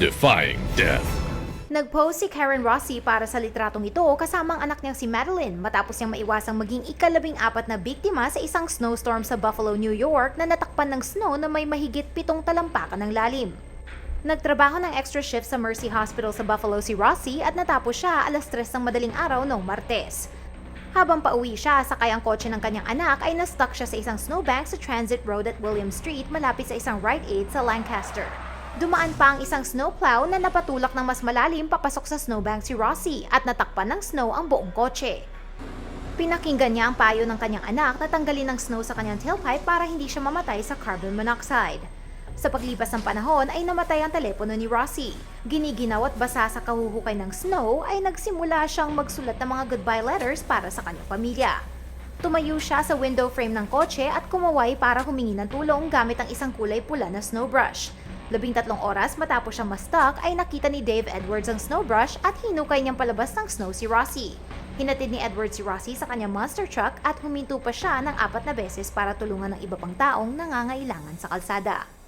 defying death. Nag-post si Karen Rossi para sa litratong ito kasama ang anak niyang si Madeline matapos niyang maiwasang maging ikalabing apat na biktima sa isang snowstorm sa Buffalo, New York na natakpan ng snow na may mahigit pitong talampakan ng lalim. Nagtrabaho ng extra shift sa Mercy Hospital sa Buffalo si Rossi at natapos siya alas 3 ng madaling araw noong Martes. Habang pauwi siya, sakay ang kotse ng kanyang anak ay na-stuck siya sa isang snowbank sa Transit Road at William Street malapit sa isang Rite Aid sa Lancaster. Dumaan pa ang isang snowplow na napatulak ng mas malalim papasok sa snowbank si Rossi at natakpan ng snow ang buong kotse. Pinakinggan niya ang payo ng kanyang anak na tanggalin ng snow sa kanyang tailpipe para hindi siya mamatay sa carbon monoxide. Sa paglipas ng panahon ay namatay ang telepono ni Rossi. Giniginaw at basa sa kahuhukay ng snow ay nagsimula siyang magsulat ng mga goodbye letters para sa kanyang pamilya. Tumayo siya sa window frame ng kotse at kumaway para humingi ng tulong gamit ang isang kulay pula na snow brush. Labing tatlong oras matapos siyang ma-stuck ay nakita ni Dave Edwards ang snow brush at hinukay niyang palabas ng snow si Rossi. Hinatid ni Edwards si Rossi sa kanyang monster truck at huminto pa siya ng apat na beses para tulungan ng iba pang taong nangangailangan sa kalsada.